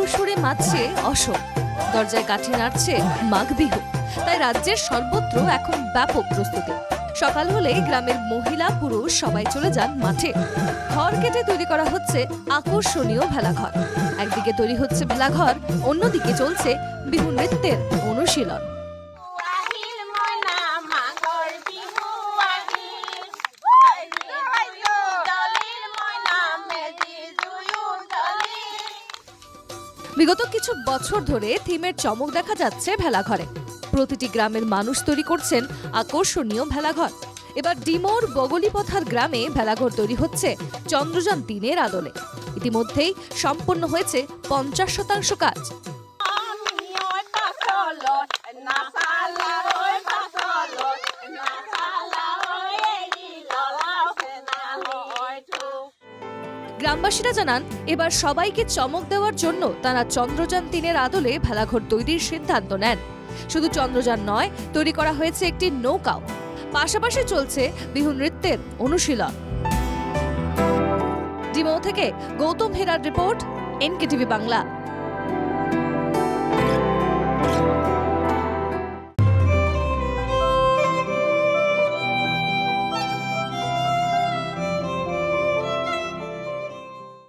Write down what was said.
মাতছে অশোক। দরজায় কাঠি নাড়ছে মাঘ বিহু তাই রাজ্যের সর্বত্র এখন ব্যাপক প্রস্তুতি। সকাল হলে গ্রামের মহিলা পুরুষ সবাই চলে যান মাঠে। ঘর কেটে তৈরি করা হচ্ছে আকর্ষণীয় ভেলাঘর। একদিকে তৈরি হচ্ছে ভেলাঘর, অন্যদিকে চলছে বিহু নৃত্যের অনুশীলন। বিগত কিছু বছর ধরে থিমের চমক দেখা যাচ্ছে ভেলাঘরে। প্রতিটি গ্রামের মানুষ তৈরি করছেন আকর্ষণীয় ভেলাঘর। এবার ডিমোর বগলিপথার গ্রামে ভেলাঘর তৈরি হচ্ছে চন্দ্রযান তিনের আদলে। ইতিমধ্যেই সম্পন্ন হয়েছে পঞ্চাশ শতাংশ কাজ। গ্রামবাসীরা জানান, এবার সবাইকে চমক দেওয়ার জন্য তারা চন্দ্রযান তিনের আদলে ভেলাঘর তৈরির সিদ্ধান্ত নেন। শুধু চন্দ্রযান নয়, তৈরি করা হয়েছে একটি নৌকাও। পাশাপাশি চলছে বিহু নৃত্যের অনুশীলন। ডিমো থেকে গৌতম হেরার রিপোর্ট, এনকেটিভি বাংলা।